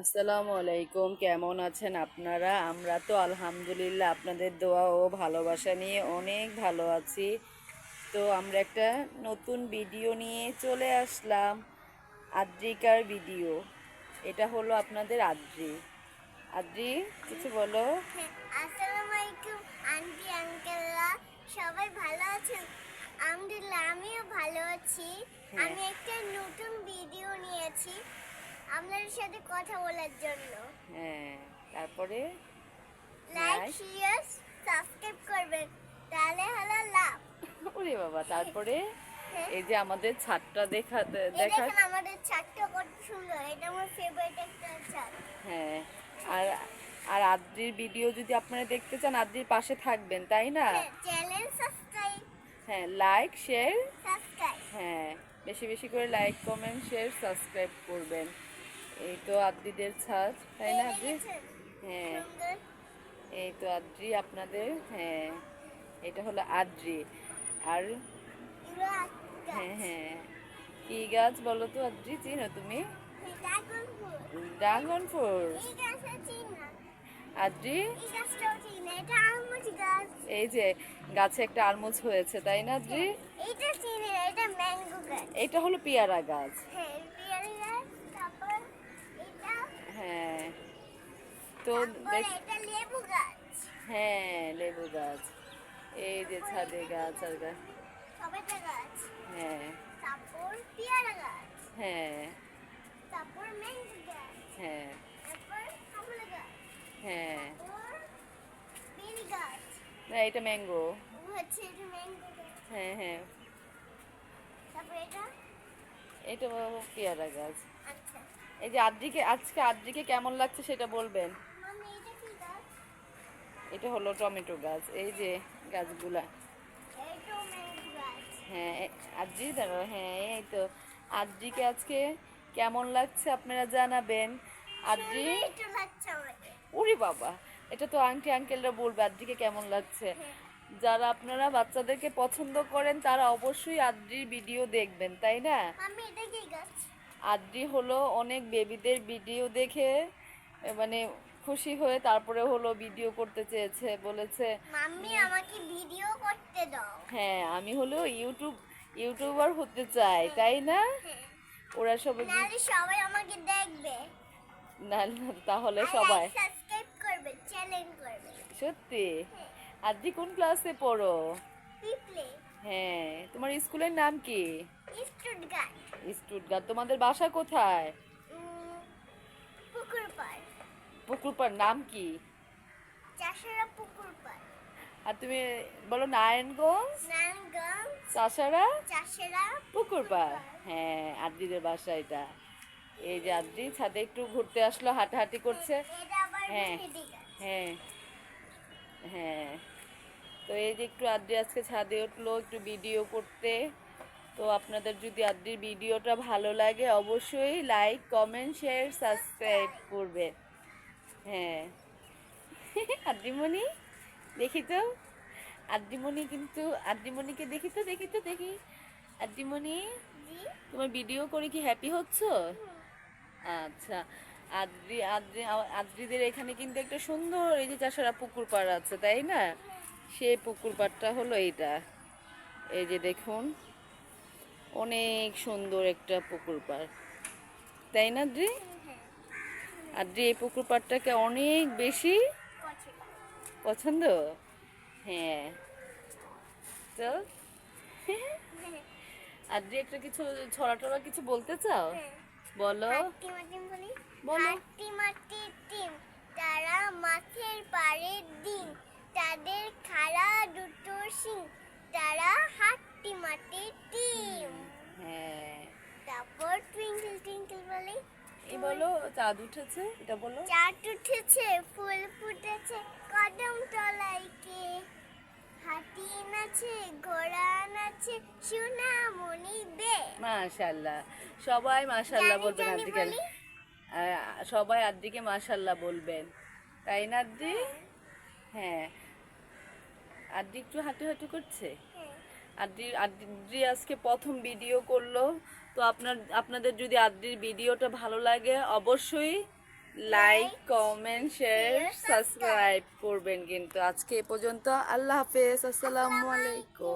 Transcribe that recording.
আসসালামু আলাইকুম কেমন আছেন আপনারা? আমরা তো আলহামদুলিল্লাহ আপনাদের দোয়া ও ভালোবাসা নিয়ে অনেক ভালো আছি। তো আমরা একটা নতুন ভিডিও নিয়ে চলে আসলাম আদ্রিকার ভিডিও। এটা হলো আপনাদের আদ্রি। আদ্রি কিছু বলো? আসসালামু আলাইকুম আন্টি আঙ্কেলরা সবাই ভালো আছেন? আলহামদুলিল্লাহ আমিও ভালো আছি। হ্যাঁ। আমি একটা নতুন ভিডিও নিয়েছি। আপনাদের সাথে কথা বলার জন্য। হ্যাঁ তারপরে লাইক শেয়ার সাবস্ক্রাইব করবেন। তাহলে হলো লাভ। ওরে বাবা তারপরে হ্যাঁ। এই যে আমাদের ছাদটা দেখা দেখা আমাদের ছাদটা কত সুন্দর। এটা আমার ফেভারিট একটা ছাদ। হ্যাঁ আর আর আদ্রির ভিডিও যদি আপনারা দেখতে চান আদ্রির পাশে থাকবেন তাই না? চ্যানেল সাবস্ক্রাইব হ্যাঁ লাইক শেয়ার সাবস্ক্রাইব হ্যাঁ বেশি বেশি করে লাইক কমেন্ট শেয়ার সাবস্ক্রাইব করবেন। এই তো আদ্রিদের ছাদ তাই না আদ্রি? হ্যাঁ। এই তো আদ্রি আপনাদের হ্যাঁ এটা হলো আদ্রি। আর হ্যাঁ হ্যাঁ। কি গাছ বলো তো আদ্রি চিনো তুমি? ড্রাগন চিনা। আদ্রি? এই যে গাছে একটা আলমোজ হয়েছে তাই না আদ্রি? এইটা এটা হলো পেয়ারা গাছ। হ্যাঁ হ্যাঁ। তো হ্যাঁ লেবু গাছ। এই যে ছাদে গাছ আর গাছ। হ্যাঁ। তারপর পেয়ারা গাছ। হ্যাঁ। হ্যাঁ। হ্যাঁ। না এটা ম্যাঙ্গো। ম্যাঙ্গো হ্যাঁ হ্যাঁ। এটা? পেয়ারা গাছ। আচ্ছা। এই যে আদ্রিকে, আজকে আদ্রিকে কেমন লাগছে সেটা বলবেন? এটা হলো টমেটো গাছ, এই যে গাছগুলা। হ্যাঁ আদ্রি দাঁড়াও হ্যাঁ এই তো। আদ্রিকে আজকে কেমন লাগছে আপনারা জানাবেন? আদ্রি? ওরে বাবা, এটা তো আন্টি আঙ্কেলরা বলবে আদ্রিকে কেমন লাগছে। যারা আপনারা বাচ্চাদেরকে পছন্দ করেন, তারা অবশ্যই আদ্রির ভিডিও দেখবেন, তাই না? আদ্রি হলো অনেক বেবিদের ভিডিও দেখে মানে খুশি হয়ে তারপরে হলো ভিডিও করতে চেয়েছে বলেছে মাম্মি আমাকে ভিডিও করতে দাও। হ্যাঁ আমি হলো ইউটিউব ইউটিউবার হতে চাই তাই না? হ্যাঁ। ওরা সবাই নাহলে সবাই আমাকে দেখবে। না তাহলে সবাই। সাবস্ক্রাইব করবে চ্যালেঞ্জ করবে। সত্যি? আদ্রি কোন ক্লাসে পড়ো? হ্যাঁ তোমার স্কুলের নাম কি? স্টুটগার্ট তোমাদের বাসা কোথায়? পুকুর পাড়। পুকুরপাড় নাম কি? চাষারা পুকুর পাড়। আর তুমি বলো নারায়ণগঞ্জ? নারায়ণগঞ্জ। চাষারা? চাষারা পুকুরপাড় হ্যাঁ আদ্রিদের বাসা এটা। এই যে আদ্রি ছাদে একটু ঘুরতে আসলো হাঁটাহাঁটি করছে। হ্যাঁ। হ্যাঁ হ্যাঁ। তো এই যে একটু আদ্রি আজকে ছাদে উঠল একটু ভিডিও করতে। তো আপনাদের যদি আদ্রির ভিডিওটা ভালো লাগে, অবশ্যই লাইক কমেন্ট শেয়ার সাবস্ক্রাইব করবে। হ্যাঁ। আদ্রিমণি, দেখি তো। আদ্রিমণি কিন্তু, আদ্রিমণিকে দেখি তো দেখি তো, দেখি। আদ্রিমণি, তোমার ভিডিও করে কি হ্যাপি হচ্ছ? আচ্ছা। আদ্রি আদ্রি, আদ্রিদের এখানে কিন্তু একটা সুন্দর এই যে চাষারা পুকুর পাড় আছে, তাই না? সেই পুকুর পাড়টা হলো এইটা। এই যে দেখুন। অনেক সুন্দর একটা পুকুর পাড়। তাই না আদ্রি? আর আদ্রি এই পুকুর পাড়টাকে অনেক বেশি পছন্দ? হ্যাঁ। তো? আদ্রি একটা কিছু ছড়া টড়া কিছু বলতে চাও? হ্যাঁ। বলো। বলো। মাটির টিম তারা মাছের পাড়ের ডিম তাদের খাড়া দুটো শিং তারা হাট্টি মাটির টিম। হ্যাঁ। তারপর টুইঙ্কেল টুইঙ্কেল বলি? এই বলো চাঁদ উঠেছে এটা বলো। চাট উঠেছে ফুল ফুটেছে কদম তলাইকে হাতি নাচে ঘোড়া নাচে সোনামণি বে মাশাল্লাহ। সবাই মাশাল্লাহ জানি, বলবেন জানি আদ্রিকে সবাই আদ্রিকে মাশাল্লাহ বলবেন। তাই না আদ্রি হ্যাঁ। আদ্রি একটু হাঁটু হাঁটু করছে? হ্যাঁ। আদ্রি আদ্রি আজকে প্রথম ভিডিও করল। তো আপনার আপনাদের যদি আদ্রির ভিডিওটা ভালো লাগে অবশ্যই লাইক কমেন্ট শেয়ার সাবস্ক্রাইব করবেন কিন্তু। আজকে এ পর্যন্ত আল্লাহ হাফেজ। আসসালামু আলাইকুম।